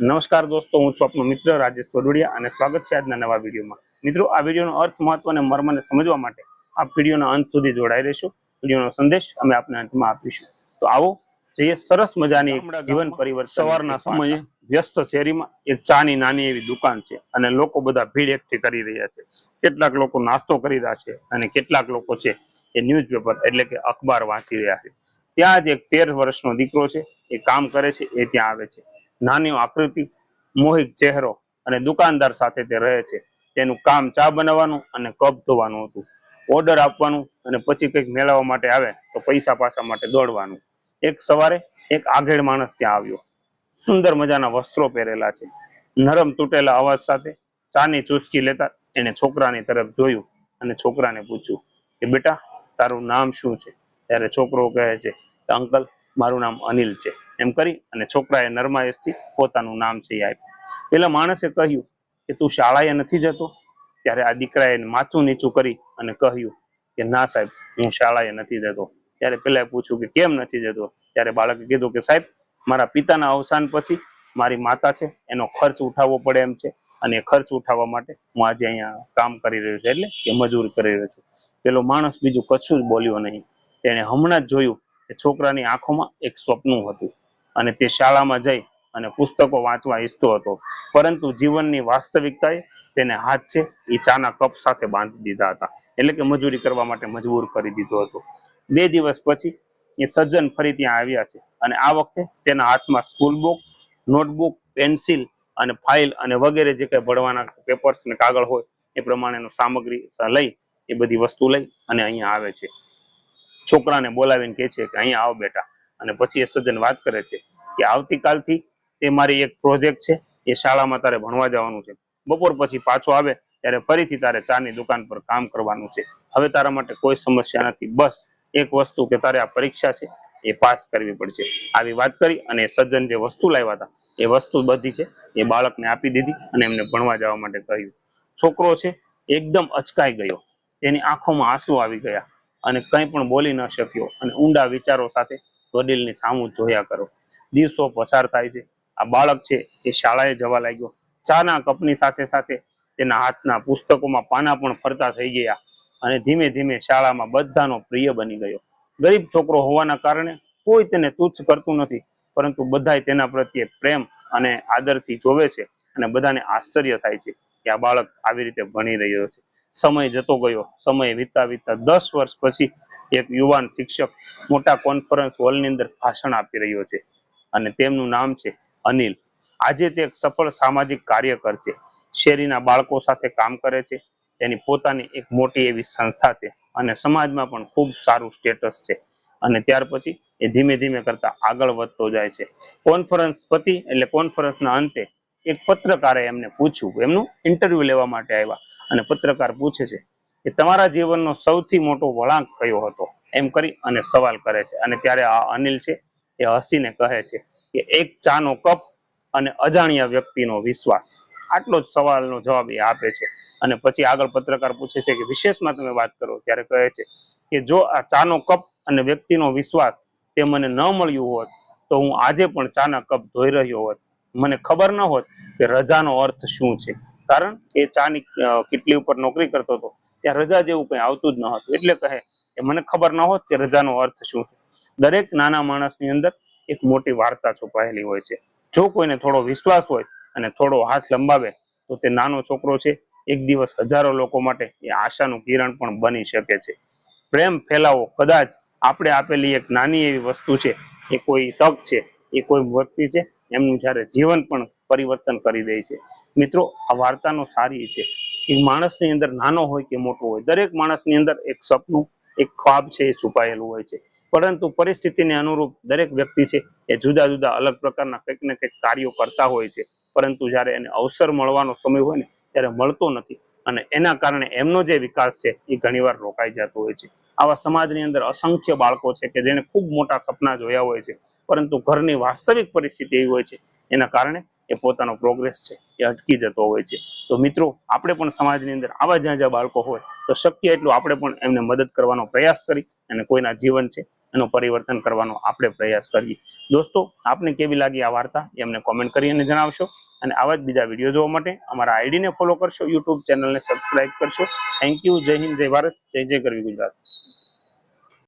નમસ્કાર દોસ્તો હું છું આપનો મિત્ર રાજેશ વડોડિયા અને સ્વાગત છે આજના નવા વિડીયોમાં. મિત્રો આ વિડીયોનો અર્થ મહત્વ અને મર્મને સમજવા માટે આ વિડીયોના અંત સુધી જોડાઈ રહેશો. વિડીયોનો સંદેશ અમે આપને અંતમાં આપીશું. તો આવો જઈએ સરસ મજાની જીવન પરિવર્તન સવારના સમયે વ્યસ્ત શેરીમાં એક ચાની નાની એવી દુકાન છે અને લોકો બધા ભીડ એકઠી કરી રહ્યા છે. કેટલાક લોકો નાસ્તો કરી રહ્યા છે અને કેટલાક લોકો છે એ ન્યૂઝપેપર એટલે કે અખબાર વાંચી રહ્યા છે. ત્યાં જ એક તેર વર્ષનો દીકરો છે એ કામ કરે છે એ ત્યાં આવે છે. નાની આકૃતિ મોહિત ચહેરો અને દુકાનદાર સાથે તે રહે છે. તેનું કામ ચા બનાવવાનું અને કપ ધોવાનું હતું. ઓર્ડર આપવાનું અને પછી કંઈક મેળવવા માટે આવે તો પૈસા પાછા માટે દોડવાનું. એક સવારે એક આઘેડ માણસ ત્યાં આવ્યો. સુંદર મજાના વસ્ત્રો પહેરેલા છે. નરમ તૂટેલા અવાજ સાથે ચાની ચુસ્કી લેતા એને છોકરાની તરફ જોયું અને છોકરાને પૂછ્યું કે બેટા, તારું નામ શું છે? ત્યારે છોકરો કહે છે, અંકલ, મારું નામ અનિલ છે. એમ કરી અને છોકરાએ નરમાયશથી પોતાનું નામ છે એ આપ્યું. પેલા માણસે કહ્યું કે તું શાળાએ નથી જતો? ત્યારે આ દીકરાએ માથું નીચું કરી અને કહ્યું કે, ના સાહેબ, હું શાળાએ નથી જતો. ત્યારે પેલા પૂછ્યું કે, કેમ નથી જતો? ત્યારે બાળકે કીધું કે, સાહેબ, મારા પિતાના અવસાન પછી મારી માતા છે, એનો ખર્ચ ઉઠાવવો પડે એમ છે અને ખર્ચ ઉઠાવવા માટે હું આજે અહીંયા કામ કરી રહ્યો છું, એટલે કે મજૂરી કરી રહ્યો છું. પેલો માણસ બીજું કશું જ બોલ્યો નહીં. તેણે હમણાં જ જોયું કે છોકરાની આંખોમાં એક સ્વપ્ન હતું. અને તે શાળામાં જઈ અને પુસ્તકો વાંચવા ઈચ્છતો હતો. પરંતુ જીવનની વાસ્તવિકતાએ તેને હાથ છે, એ ચાના કપ સાથે બાંધી દીધા હતા. એટલે કે મજૂરી કરવા માટે મજબૂર કરી દીધો હતો. બે દિવસ પછી એ સજ્જન ફરી ત્યાં આવ્યા છે અને આ વખતે તેના હાથમાં સ્કૂલ બુક નોટબુક પેન્સિલ અને ફાઇલ અને વગેરે જે કઈ ભણવાના પેપર્સ ને કાગળ હોય, એ પ્રમાણેનું સામગ્રી લઈ, એ બધી વસ્તુ લઈ અને અહીંયા આવે છે. છોકરાને બોલાવીને કહે છે કે અહીંયા આવો બેટા. અને પછી એ સજ્જન વાત કરે છે કે આવતીકાલથી તે મારી એક પ્રોજેક્ટ છે, એ શાળામાં તારે ભણવા જવાનું છે. બપોર પછી પાછો આવે ત્યારે ફરીથી તારે ચાની દુકાન પર કામ કરવાનું છે. હવે તારા માટે કોઈ સમસ્યા નથી. બસ એક વસ્તુ કે તારે આ પરીક્ષા છે, એ પાસ કરવી પડશે. આવી વાત કરી અને સજ્જન જે વસ્તુ લાવ્યા હતા, એ વસ્તુ બધી છે, એ બાળકને આપી દીધી અને એમને ભણવા જવા માટે કહ્યું. છોકરો છે, એકદમ અચકાઈ ગયો. તેની આંખોમાં આંસુ આવી ગયા અને કંઈ પણ બોલી ન શક્યો અને ઊંડા વિચારો સાથે વડીલની સામું જોયા કરો. દિવસો પસાર થાય છે. આ બાળક છે એ શાળાએ જવા લાગ્યો. ચાના કપની સાથે સાથે તેના હાથના પુસ્તકોમાં પાના પણ ફરતા થઈ ગયા અને ધીમે ધીમે શાળામાં બધાનો પ્રિય બની ગયો. ગરીબ છોકરો હોવાના કારણે કોઈ તેને તુચ્છ કરતું નથી, પરંતુ બધાય તેના પ્રત્યે પ્રેમ અને આદરથી જોવે છે અને બધાને આશ્ચર્ય થાય છે કે આ બાળક આવી રીતે ભણી રહ્યો છે. સમય જતો ગયો. સમય વીતતા વીતતા દસ વર્ષ પછી એક યુવાન શિક્ષક મોટા કોન્ફરન્સ હોલની અંદર ભાષણ આપી રહ્યો છે અને તેમનું નામ છે અનિલ. આજે તે એક સફળ સામાજિક કાર્યકર છે. શેરીના બાળકો સાથે કામ કરે છે. તેની પોતાની એક મોટી એવી સંસ્થા છે અને સમાજમાં પણ ખૂબ સારું સ્ટેટસ છે. અને ત્યાર પછી એ ધીમે ધીમે કરતા આગળ વધતો જાય છે. કોન્ફરન્સ પતિ એટલે કોન્ફરન્સના અંતે એક પત્રકારે એમને પૂછ્યું, એમનું ઇન્ટરવ્યુ લેવા માટે આવ્યા. અને પત્રકાર પૂછે છે કે તમારા જીવનનો સૌથી મોટો વળાંક કયો હતો? એમ કરી અને સવાલ કરે છે. અને ત્યારે આ અનિલ છે એ હસીને કહે છે કે એક ચાનો કપ અને અજાણ્યા વ્યક્તિનો વિશ્વાસ. આટલો જ સવાલનો જવાબ એ આપે છે. અને પછી આગળ પત્રકાર પૂછે છે કે વિશેષમાં તમે વાત કરો ત્યારે કહે છે કે જો આ ચાનો કપ અને વ્યક્તિનો વિશ્વાસ તે મને ન મળ્યું હોત, તો હું આજે પણ ચાના કપ ધોઈ રહ્યો હોત. મને ખબર ન હોત કે રજાનો અર્થ શું છે. કારણ કે ચાની અ, ઉપર નોકરી કરતો હતો ત્યાં રજા જેવું કંઈ આવતું જ ન હતું. એટલે કહે કે મને ખબર ન હોત કે રજાનો અર્થ શું છે. દરેક નાના માણસની અંદર એક મોટી વાર્તા છુપાયેલી હોય છે. જો કોઈને થોડો વિશ્વાસ હોય અને થોડો હાથ લંબાવે તો તે નાનો છોકરો છે. એક દિવસ હજારો લોકો માટે એ આશાનું કિરણ પણ બની શકે છે. પ્રેમ ફેલાવો કદાચ આપણે આપેલી એક નાની એવી વસ્તુ છે. એ કોઈ તક છે એ કોઈ વ્યક્તિ છે એમનું જ્યારે જીવન પણ પરિવર્તન કરી દે છે. મિત્રો, આ વાર્તાનો સારી છે. એ માણસની અંદર નાનો હોય કે મોટો હોય, દરેક માણસની અંદર એક સપનું, એક ખ્વાબ છે એ છુપાયેલું હોય છે. પરંતુ પરિસ્થિતિને અનુરૂપ દરેક વ્યક્તિ છે એ જુદા જુદા અલગ પ્રકારના કંઈક ને કંઈક કાર્યો કરતા હોય છે. પરંતુ જ્યારે એને અવસર મળવાનો સમય હોય ને, ત્યારે મળતો નથી. અને એના કારણે એમનો જે વિકાસ છે એ ઘણીવાર રોકાઈ જતો હોય છે. આવા સમાજની અંદર અસંખ્ય બાળકો છે કે જેને ખૂબ મોટા સપના જોયા હોય છે. પરંતુ ઘરની વાસ્તવિક પરિસ્થિતિ એવી હોય છે. એના કારણે એ પોતાનો પ્રોગ્રેસ છે, એ અટકી જતો હોય છે. તો મિત્રો, આપણે પણ સમાજની અંદર આવા જ્યાં જ્યાં બાળકો હોય, તો શક્ય એટલું આપણે પણ એમને મદદ કરવાનો પ્રયાસ કરી અને કોઈના જીવન છે, એનું પરિવર્તન કરવાનો આપણે પ્રયાસ કરીએ. દોસ્તો, આપને કેવી લાગી આ વાર્તા એ અમને કોમેન્ટ કરીને જણાવશો. અને આવા જ બીજા વીડિયો જોવા માટે અમારા આઈડીને ફોલો કરશો યુટ્યુબ ચેનલને સબસ્ક્રાઇબ કરશો. થેન્ક યુ જય હિન્દ, જય ભારત, જય જય ગરવી ગુજરાત.